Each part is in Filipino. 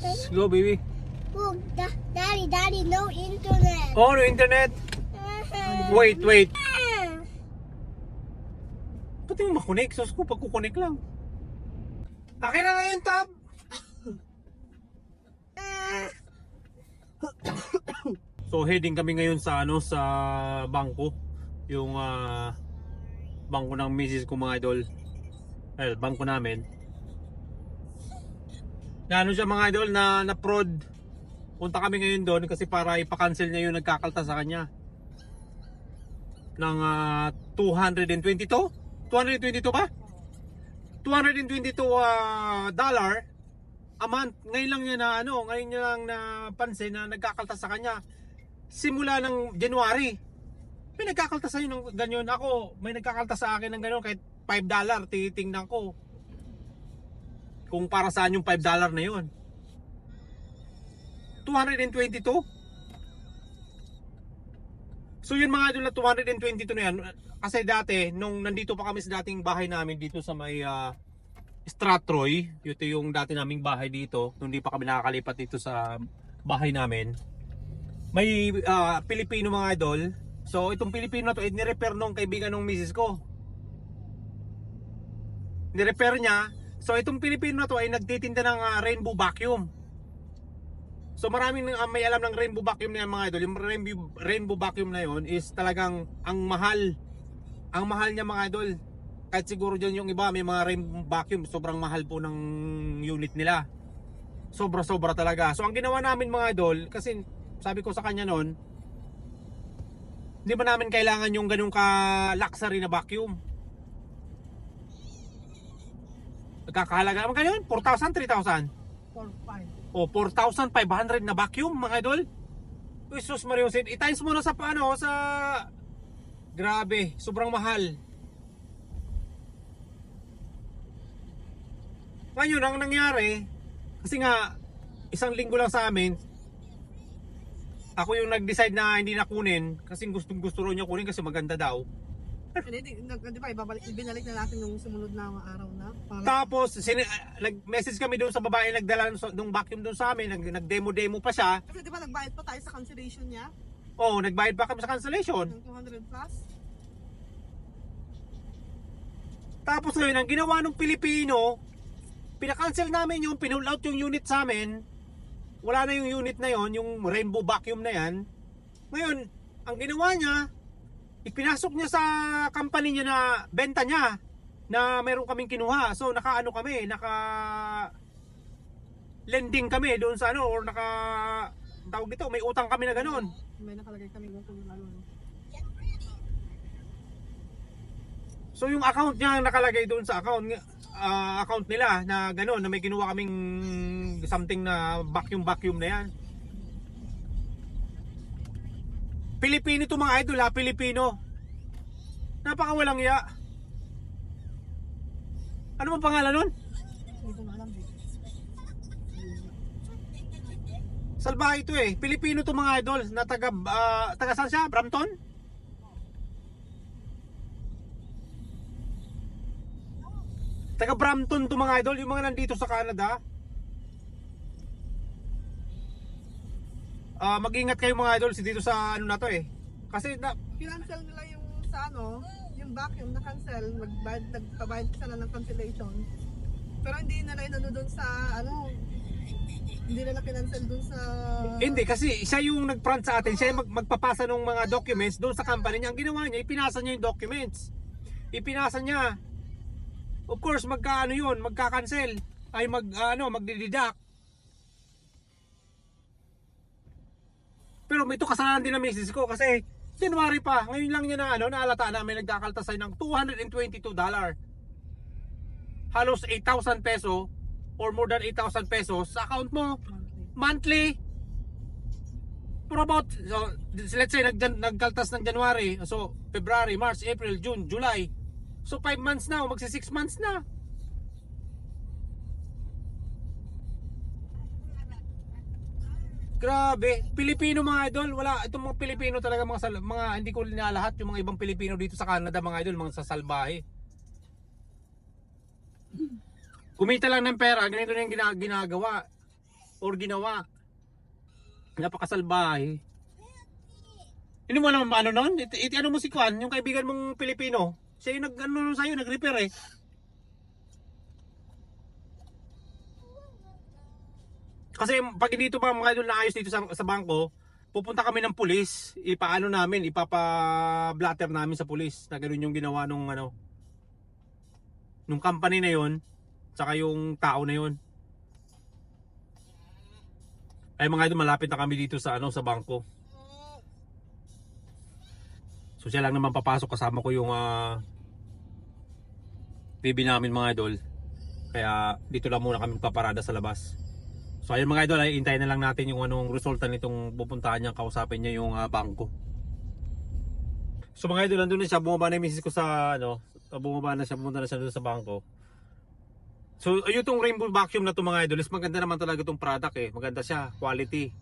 Let's go, baby. Look, da- daddy, daddy, no internet. Oh, no internet. Wait, wait. Ba't yung makunik? Sus ko, pagkukunik lang. Akin na nga yung tab. so heading kami ngayon sa ano sa bangko. Yung ah, bangko ng misis ko mga idol. Well, bangko namin. Na ano siya mga idol na na prod. Punta kami ngayon doon kasi para ipa-cancel niya yung nagkakalta sa kanya. Ng ah, 222? 222 ba? 222 ah, dollar a month. Ngayon lang niya na ano, ngayon niya lang napansin na nagkakalta sa kanya. Simula ng January. May nagkakalta sa ng ganyan. Ako, may nagkakalta sa akin ng ganyan kahit 5 dollar titingnan ko. Kung para saan yung 5 dollar na yun. 222? So yun mga idol na 222 na yan. Kasi dati, nung nandito pa kami sa dating bahay namin dito sa may uh, Stratroy, ito yung dati naming bahay dito, nung di pa kami nakakalipat dito sa bahay namin. May ah, Pilipino mga idol. So itong Pilipino na to, eh, nirepair nung kaibigan ng misis ko. Nirepair niya. So itong Pilipino na to ay nagtitinda ng ah, rainbow vacuum. So maraming uh, may alam ng rainbow vacuum na yan mga idol. Yung rainbow, rainbow vacuum na yon is talagang ang mahal. Ang mahal niya mga idol. Kahit siguro dyan yung iba may mga rainbow vacuum. Sobrang mahal po ng unit nila. Sobra sobra talaga. So ang ginawa namin mga idol. Kasi sabi ko sa kanya noon. Hindi ba namin kailangan yung ganun ka luxury na vacuum? Nagkakahalaga naman ganyan. 4,000, 3,000. 4-5. O 4,500 na vacuum mga idol. Uy, sus Mario Sid. I-times mo na sa paano sa Grabe, sobrang mahal. Ngayon, ang nangyari, kasi nga, isang linggo lang sa amin, ako yung nag-decide na hindi na kunin, kasi gustong gusto rin niya kunin kasi maganda daw. Hindi, di, ba, ibabalik, binalik na natin yung sumunod na mga araw na. Para, Tapos, ah, nag-message kami doon sa babae nagdala ng- ng vacuum doon sa amin, nag- nag-demo-demo pa siya. kasi di ba nagbayad pa tayo sa cancellation niya? Oh, nagbayad pa kami sa cancellation. Ng 200 plus? Tapos ngayon, ang ginawa ng Pilipino, pinakancel namin yung, pinull out yung unit sa amin. Wala na yung unit na yon, yung rainbow vacuum na yan. Ngayon, ang ginawa niya, ipinasok niya sa company niya na benta niya na meron kaming kinuha. So, naka ano kami, naka lending kami doon sa ano, or naka tawag dito, may utang kami na ganun. May nakalagay kami kung kung ano. So yung account niya ang nakalagay doon sa account ah, account nila na gano'n na may ginawa kaming something na vacuum vacuum na yan. Pilipino to mga idol ha, Pilipino. Napaka walang ya. Ano bang pangalan nun? Hindi ko alam. Salbahe ito eh. Pilipino to mga idol na taga ah, taga saan siya? Brampton? Taga Brampton to mga idol, yung mga nandito sa Canada. Ah, mag-ingat kayo mga idol si dito sa ano na to eh. Kasi na, Kinancel nila yung sa ano, yung vacuum na cancel, nagbayad, nagpabayad sila ng cancellation. Pero hindi nila inano doon sa ano, hindi nila kinancel doon sa... hindi kasi siya yung nag-front sa atin, siya yung mag- magpapasa ng mga documents doon sa company niya. Ang ginawa niya, ipinasa niya yung documents. Ipinasa niya. Of course, magkaano yun, magka-cancel. Ay mag, ano, magdididak. Pero ito kasalanan din ng misis ko kasi January pa, ngayon lang niya na ano, naalata namin nagkakaltasay ng 222 dollar. Halos 8,000 peso or more than 8,000 pesos sa account mo monthly. For about, so, let's say nag, nagkaltas ng January, so February, March, April, June, July. So 5 months na, o magsi 6 months na. Grabe, Pilipino mga idol, wala itong mga Pilipino talaga mga sal- mga hindi ko lahat yung mga ibang Pilipino dito sa Canada mga idol, mga sasalbahe. Kumita lang ng pera, ganito na yung gina- ginagawa. or ginawa. Napakasalbahe. Hindi mo alam ano nun? It, it, ano mo si Kwan, yung kaibigan mong Pilipino. Siya yung nag, ano sa'yo, nag-repair eh. Kasi pag hindi ito mga mga idol na dito sa, sa bangko, pupunta kami ng pulis, ipaano namin, ipapa-blatter namin sa pulis na ganoon yung ginawa nung ano, nung company na yon, tsaka yung tao na yon. Ay mga idol, malapit na kami dito sa ano sa bangko. So siya lang naman papasok kasama ko yung ah baby namin mga idol. Kaya dito lang muna kami paparada sa labas. So ayun mga idol, ay hintayin na lang natin yung anong resulta nitong pupuntahan niya, kausapin niya yung ah, bangko. So mga idol, nandun na siya, bumaba na yung misis ko sa ano, bumaba na siya, pumunta na siya doon sa bangko. So ayun tong rainbow vacuum na to mga idol, is maganda naman talaga tong product eh. Maganda siya, quality.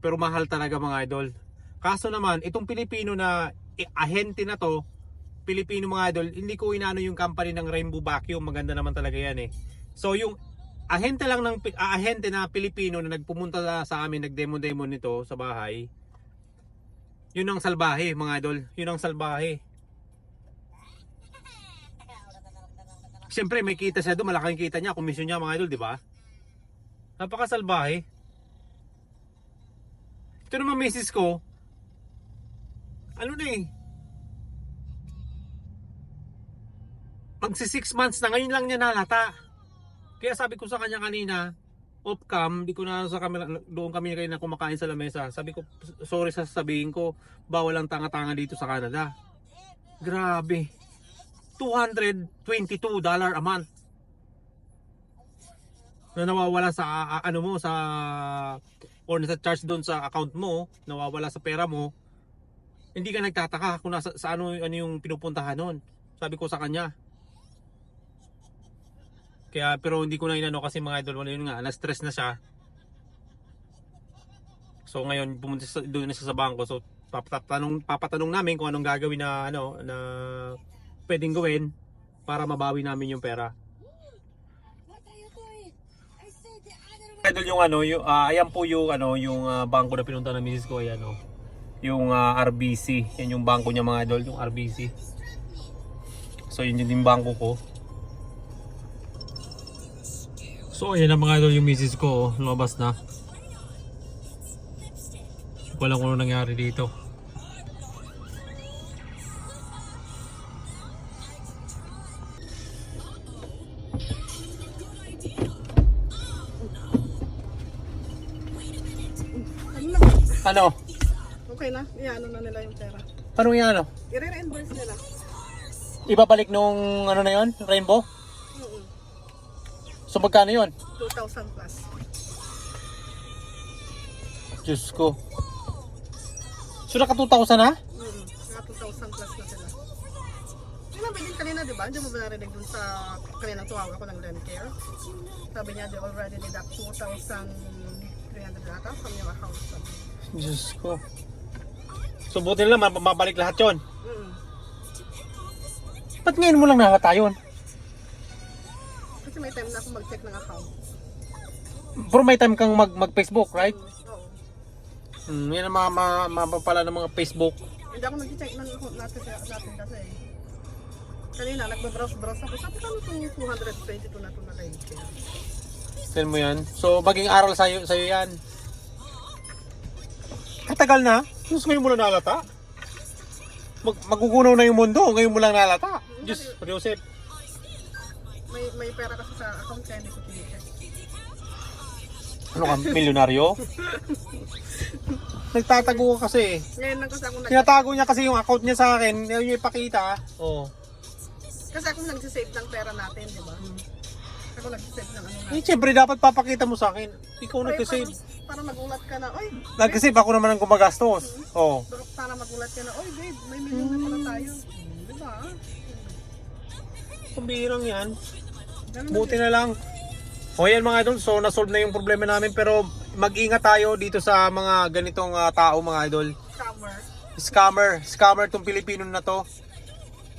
Pero mahal talaga mga idol. Kaso naman, itong Pilipino na eh, ahente na to, Pilipino mga idol, hindi ko inaano yung company ng Rainbow Vacuum, maganda naman talaga yan eh. So yung ahente lang ng ah, ahente na Pilipino na nagpumunta sa amin, nagdemo-demo nito sa bahay. Yun ang salbahe mga idol, yun ang salbahe. Siyempre may kita siya doon, malaking kita niya, komisyon niya mga idol, di ba? Napakasalbahe. Ito naman misis ko, ano na eh, magsi 6 months na, ngayon lang niya nalata. Kaya sabi ko sa kanya kanina, off cam, di ko na sa camera, doon kami kayo na kumakain sa lamesa. Sabi ko, sorry sa sabihin ko, bawal ang tanga-tanga dito sa Canada. Grabe. 222 dollar a month. Na nawawala sa a- ano mo sa or nasa charge doon sa account mo, nawawala sa pera mo. Hindi ka nagtataka kung nasa, sa ano, ano yung pinupuntahan noon. Sabi ko sa kanya, kaya pero hindi ko na inano kasi mga idol wala yun nga, na-stress na siya. So ngayon pumunta sa, doon na siya sa bangko. So papatanong papatanong namin kung anong gagawin na ano na pwedeng gawin para mabawi namin yung pera. Idol yung ano, yung ah, ayan po yung ano, yung ah, bangko na pinunta ng misis ko ayan oh. Yung ah, RBC, yan yung bangko niya mga idol, yung RBC. So yun din yung bangko ko. So ayan na mga idol yung misis ko, oh, lumabas na. Alam kung ano nangyari dito. Ano? Ano? Okay na, iano na nila yung pera. Paano yan ano? I-reimburse nila. Ibabalik nung ano na yon, Rainbow? So magkano yon? 2,000 plus. Diyos ko. So naka 2,000 na? Mm, mga 2,000 plus na sila. Sinabi din kanina, di ba? Hindi mo ba narinig dun sa kaninang tuwaga ko ng Lencare? Sabi niya, they already deduct 2,300 ata from your account. Diyos ko. So buti mab- mabalik lahat yon. Mm. Ba't ngayon mo lang nakata yun? Kasi may time na ako mag-check ng account. Pero may time kang mag, mag-Facebook, right? Oo. Hmm, yan ang mga, mga, mga pala ng mga Facebook. Hindi ako nag-check ng account natin, natin kasi. Kanina, nagbabrowse-browse ako. Sabi ko, ano itong 222 na ito na Lencare? Send mo yan. So maging aral sa'yo, sa'yo yan. Katagal na? Diyos, ngayon mo lang nalata? Mag, magugunaw na yung mundo, ngayon mo lang nalata. Diyos, Joseph. May, may pera kasi sa account kaya hindi ko tinicheck. Ano ka, milyonaryo? Nagtatago ka kasi. Ngayon lang kasi ako nag Tinatago niya kasi yung account niya sa akin. Ngayon yung ipakita. Oo. Kasi ako nagsisave ng pera natin, di ba? Ako nagsisave ng ano Eh, natin. siyempre dapat papakita mo sa akin. Ikaw Ay, nag-save. Para, para magulat ka na, oy, Nag-save ako naman ang gumagastos. Oo. para, para magulat ka na, oy babe, may million na pala tayo. Di ba? Kumbirang yan. Buti na lang. O yan mga idol, so nasolve na yung problema namin pero mag-ingat tayo dito sa mga ganitong ah, tao mga idol. scammer. Scammer, scammer tong Pilipino na to.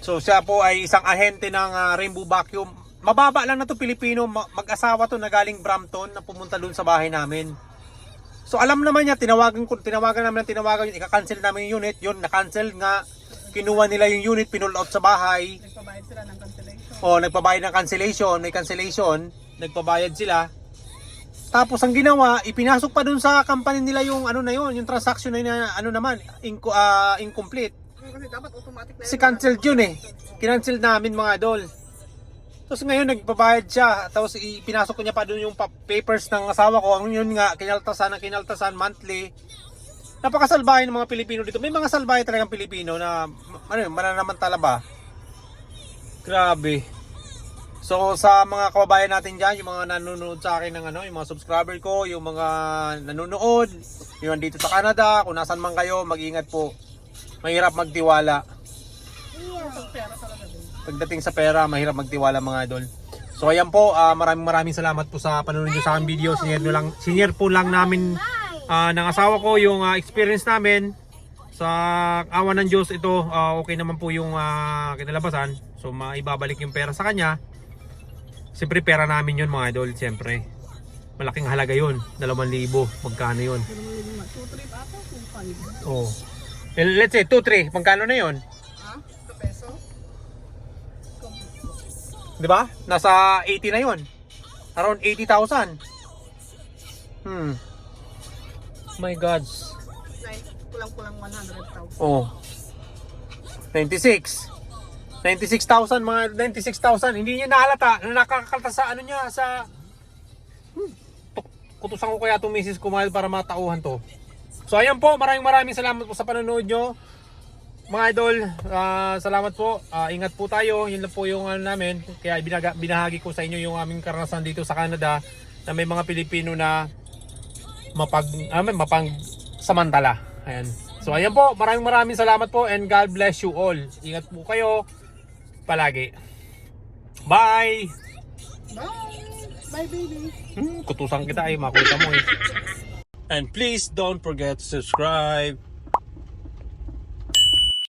So siya po ay isang ahente ng ah, Rainbow Vacuum. mababa lang na to Pilipino, ma- mag-asawa to na galing Brampton na pumunta doon sa bahay namin. So alam naman niya, tinawagan ko, tinawagan namin, tinawagan yun, ika-cancel namin yung unit, yun, na-cancel nga, kinuha nila yung unit, pinull out sa bahay, Nagpabayad sila ng cancellation. O nagpabayad ng cancellation, may cancellation, nagpabayad sila. Tapos ang ginawa, ipinasok pa dun sa company nila yung ano na yun, yung transaction na yun, ano naman, inco- ah, incomplete. Kasi dapat automatic na Kasi cancelled yun eh. Kinancel namin mga idol. Tapos ngayon nagbabayad siya. Tapos ipinasok ko niya pa doon yung pa- papers ng asawa ko. Ang yun nga, kinaltasan ng kinaltasan monthly. Napakasalbahe ng mga Pilipino dito. May mga salbahe talagang Pilipino na ano yun, mananamantala ba? Grabe. So sa mga kababayan natin dyan, yung mga nanonood sa akin ng ano, yung mga subscriber ko, yung mga nanonood, yung dito sa Canada, kung nasan man kayo, mag-ingat po. Mahirap magtiwala. Pagdating sa pera, mahirap magtiwala mga idol. So ayan po, ah, maraming maraming salamat po sa panonood nyo sa aking video. Sinare, lang, sinare po lang namin ah, ng asawa ko yung ah, experience namin. Sa awa ng Diyos ito, ah, okay naman po yung ah, kinalabasan. So maibabalik yung pera sa kanya. Siyempre pera namin yun mga idol, siyempre. Malaking halaga yun, 2,000. Magkano yun? Pero mga yun naman, 2 trip ata, 2 Oh. Eh, Let's say 2-3, magkano na yun? Ha? 2 peso? Di ba? Nasa 80 na yon. Around 80,000. Hmm. My God. Kulang-kulang 100,000. Oh. 96. 96,000 mga 96,000. Hindi niya nahalata na nakakalta sa ano niya sa Hmm. Kutusan ko kaya itong misis ko mahal para matauhan to. So ayan po, maraming maraming salamat po sa panonood nyo. Mga idol, ah, salamat po. Ah, ingat po tayo. Yun lang po yung ano namin. Kaya binaga, binahagi ko sa inyo yung aming karanasan dito sa Canada na may mga Pilipino na mapag ah, may mapang samantala. Ayan. So ayan po, maraming maraming salamat po and God bless you all. Ingat po kayo palagi. Bye. Bye! Bye, baby! Hmm, kutusan kita eh, makita mo eh. And please don't forget to subscribe.